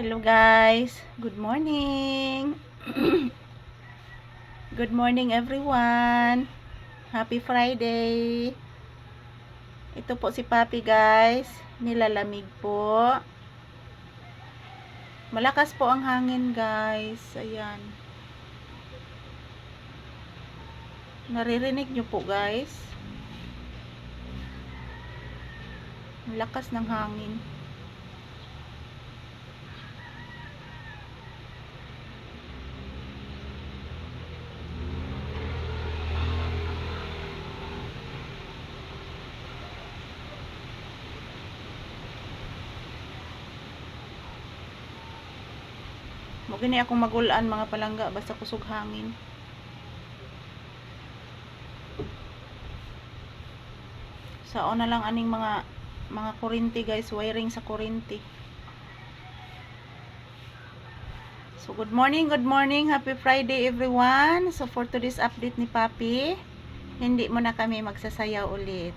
Hello guys. Good morning. Good morning everyone. Happy Friday. Ito po si Papi guys. Nilalamig po. Malakas po ang hangin guys. Ayan. Naririnig nyo po guys. Ang lakas ng hangin. Mo gani akong magulaan mga palangga basta kusog hangin. Sao na lang aning mga mga kurinti guys, wiring sa kurinti. So good morning, good morning. Happy Friday everyone. So for today's update ni Papi, hindi mo na kami magsasayaw ulit.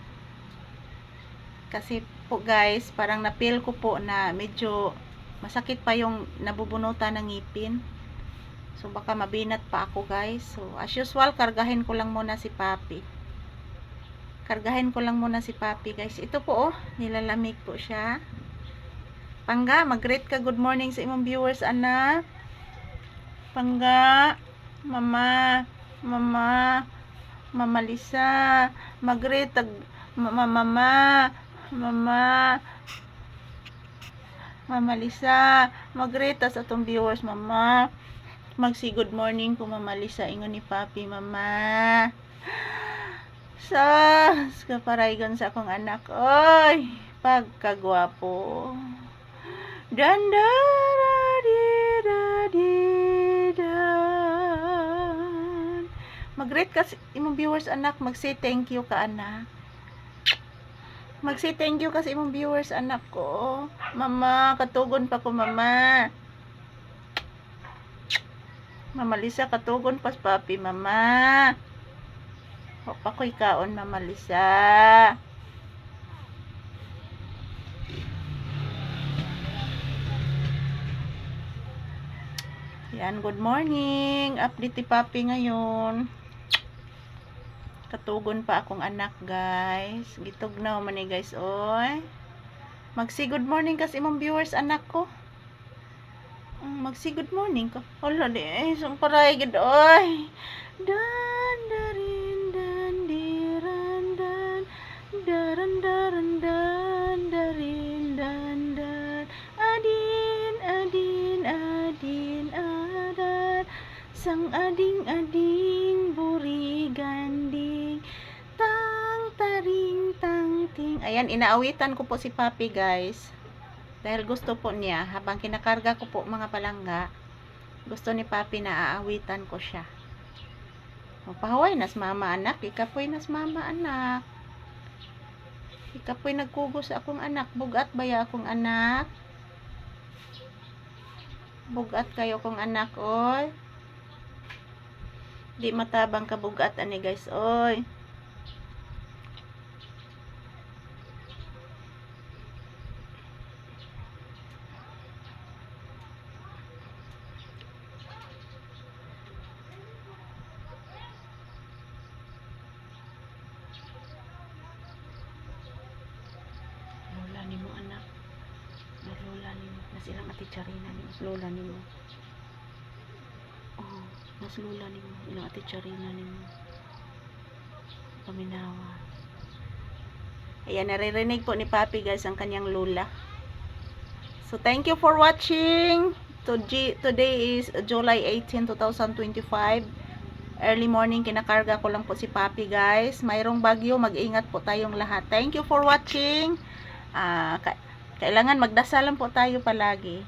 Kasi po guys, parang napil ko po na medyo masakit pa yung nabubunutan ng ngipin. So baka mabinat pa ako guys. So as usual, kargahin ko lang muna si Papi. Kargahin ko lang muna si Papi guys. Ito po oh, nilalamig po siya. Pangga, mag-greet ka good morning sa imong viewers anak. Pangga, mama, mama, mama Lisa, mag-greet tag mama, mama, mama, Mama Lisa, magreta sa atong viewers, Mama. Magsi good morning ko, Mama Lisa. Ingon ni Papi, Mama. Sas, kaparaygon sa akong anak. Oy, pagkagwapo. Dandara di da di. Mag-rate ka sa imong viewers, anak. Mag-say thank you ka, anak. Mag-say thank you kasi imong viewers, anak ko. Mama, katugon pa ko, mama. Mama Lisa, katugon pas papi, mama. O pa ko'y kaon, mama Lisa. Yan, good morning. Update ni papi ngayon. Katugon pa akong anak, guys. Gitugnaw man ni guys, oy. Magsi good morning kasi imong viewers anak ko. Mm, Magsi good morning ko. Hala di, eh, sung paray gid oy. Dan darin dan diran dan daran daran dan darin dan dan adin adin adin adan sang ading ading ayan inaawitan ko po si Papi guys dahil gusto po niya habang kinakarga ko po mga palangga gusto ni Papi na aawitan ko siya Mapahuay nas mama anak, ikapoy nas mama anak. Ikapoy nagkugos akong anak, bugat ba ya akong anak? Bugat kayo kong anak, oy. Di matabang ka bugat ani guys, oy. Silang ati Charina ni. Lola ni mo. Oh, nas lola ni mo. Ilang ati Charina ni mo. Paminawa. Ayan, naririnig po ni Papi guys ang kanyang lola. So, thank you for watching. Today, is July 18, 2025. Early morning, kinakarga ko lang po si Papi guys. Mayroong bagyo, mag-ingat po tayong lahat. Thank you for watching. Ah, ka- kailangan magdasal lang po tayo palagi.